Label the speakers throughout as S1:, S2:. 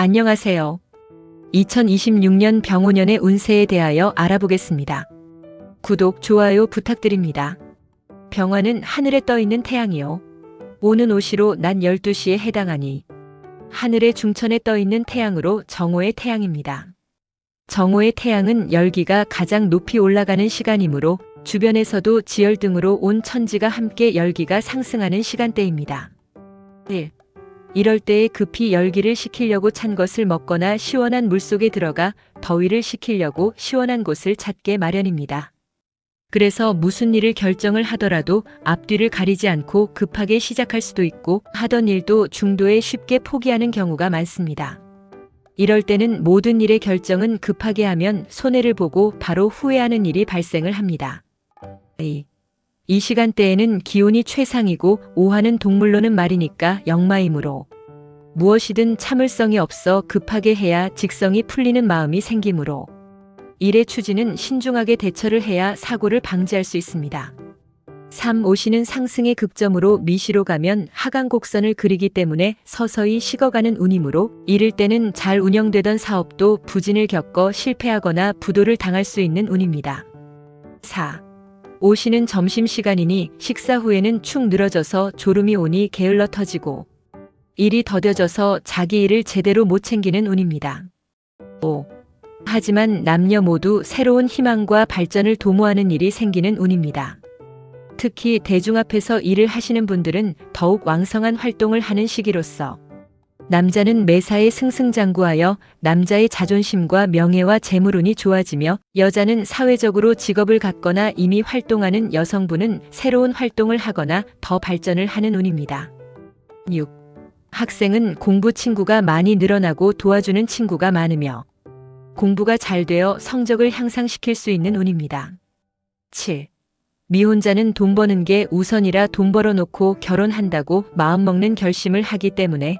S1: 안녕하세요. 2026년 병오년의 운세에 대하여 알아보겠습니다. 구독, 좋아요 부탁드립니다. 병화는 하늘에 떠 있는 태양이요. 오는 오시로 낮 12시에 해당하니 하늘의 중천에 떠 있는 태양으로 정오의 태양입니다. 정오의 태양은 열기가 가장 높이 올라가는 시간이므로 주변에서도 지열 등으로 온 천지가 함께 열기가 상승하는 시간대입니다. 1. 이럴 때에 급히 열기를 식히려고 찬 것을 먹거나 시원한 물 속에 들어가 더위를 식히려고 시원한 곳을 찾게 마련입니다. 그래서 무슨 일을 결정을 하더라도 앞뒤를 가리지 않고 급하게 시작할 수도 있고 하던 일도 중도에 쉽게 포기하는 경우가 많습니다. 이럴 때는 모든 일의 결정은 급하게 하면 손해를 보고 바로 후회하는 일이 발생을 합니다. 이, 이 시간대에는 기온이 최상이고 오하는 동물로는 말이니까 역마이므로 무엇이든 참을성이 없어 급하게 해야 직성이 풀리는 마음이 생기므로 일의 추진은 신중하게 대처를 해야 사고를 방지할 수 있습니다. 3. 오시는 상승의 극점으로 미시로 가면 하강 곡선을 그리기 때문에 서서히 식어가는 운이므로 이를 때는 잘 운영되던 사업도 부진을 겪어 실패하거나 부도를 당할 수 있는 운입니다. 4. 오시는 점심시간이니 식사 후에는 축 늘어져서 졸음이 오니 게을러 터지고 일이 더뎌져서 자기 일을 제대로 못 챙기는 운입니다. 5. 하지만 남녀 모두 새로운 희망과 발전을 도모하는 일이 생기는 운입니다. 특히 대중 앞에서 일을 하시는 분들은 더욱 왕성한 활동을 하는 시기로서 남자는 매사에 승승장구하여 남자의 자존심과 명예와 재물운이 좋아지며 여자는 사회적으로 직업을 갖거나 이미 활동하는 여성분은 새로운 활동을 하거나 더 발전을 하는 운입니다. 6. 학생은 공부 친구가 많이 늘어나고 도와주는 친구가 많으며 공부가 잘 되어 성적을 향상시킬 수 있는 운입니다. 7. 미혼자는 돈 버는 게 우선이라 돈 벌어놓고 결혼한다고 마음먹는 결심을 하기 때문에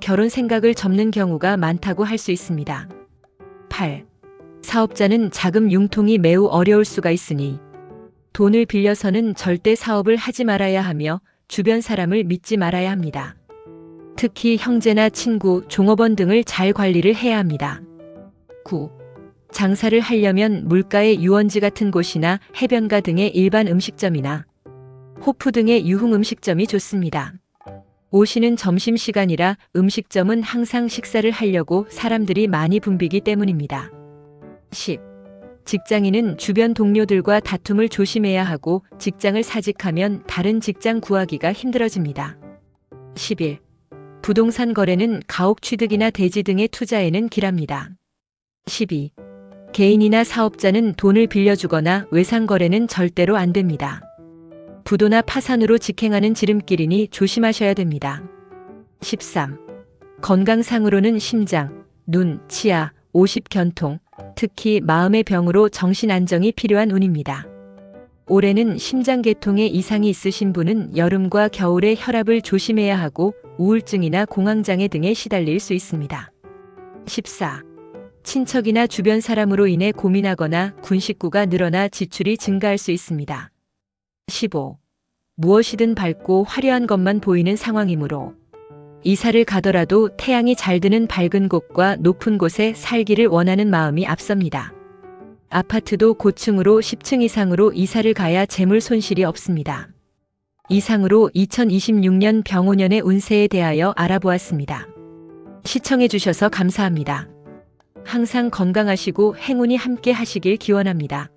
S1: 결혼 생각을 접는 경우가 많다고 할 수 있습니다. 8. 사업자는 자금 융통이 매우 어려울 수가 있으니 돈을 빌려서는 절대 사업을 하지 말아야 하며 주변 사람을 믿지 말아야 합니다. 특히 형제나 친구, 종업원 등을 잘 관리를 해야 합니다. 9. 장사를 하려면 물가의 유원지 같은 곳이나 해변가 등의 일반 음식점이나 호프 등의 유흥 음식점이 좋습니다. 오시는 점심시간이라 음식점은 항상 식사를 하려고 사람들이 많이 붐비기 때문입니다. 10. 직장인은 주변 동료들과 다툼을 조심해야 하고 직장을 사직하면 다른 직장 구하기가 힘들어집니다. 11. 부동산 거래는 가옥 취득이나 대지 등의 투자에는 길합니다. 12. 개인이나 사업자는 돈을 빌려주거나 외상 거래는 절대로 안 됩니다. 부도나 파산으로 직행하는 지름길이니 조심하셔야 됩니다. 13. 건강상으로는 심장, 눈, 치아, 50 견통, 특히 마음의 병으로 정신 안정이 필요한 운입니다. 올해는 심장계통에 이상이 있으신 분은 여름과 겨울에 혈압을 조심해야 하고 우울증이나 공황장애 등에 시달릴 수 있습니다. 14. 친척이나 주변 사람으로 인해 고민하거나 군 식구가 늘어나 지출이 증가할 수 있습니다. 15. 무엇이든 밝고 화려한 것만 보이는 상황이므로 이사를 가더라도 태양이 잘 드는 밝은 곳과 높은 곳에 살기를 원하는 마음이 앞섭니다. 아파트도 고층으로 10층 이상으로 이사를 가야 재물 손실이 없습니다. 이상으로 2026년 병오년의 운세에 대하여 알아보았습니다. 시청해주셔서 감사합니다. 항상 건강하시고 행운이 함께 하시길 기원합니다.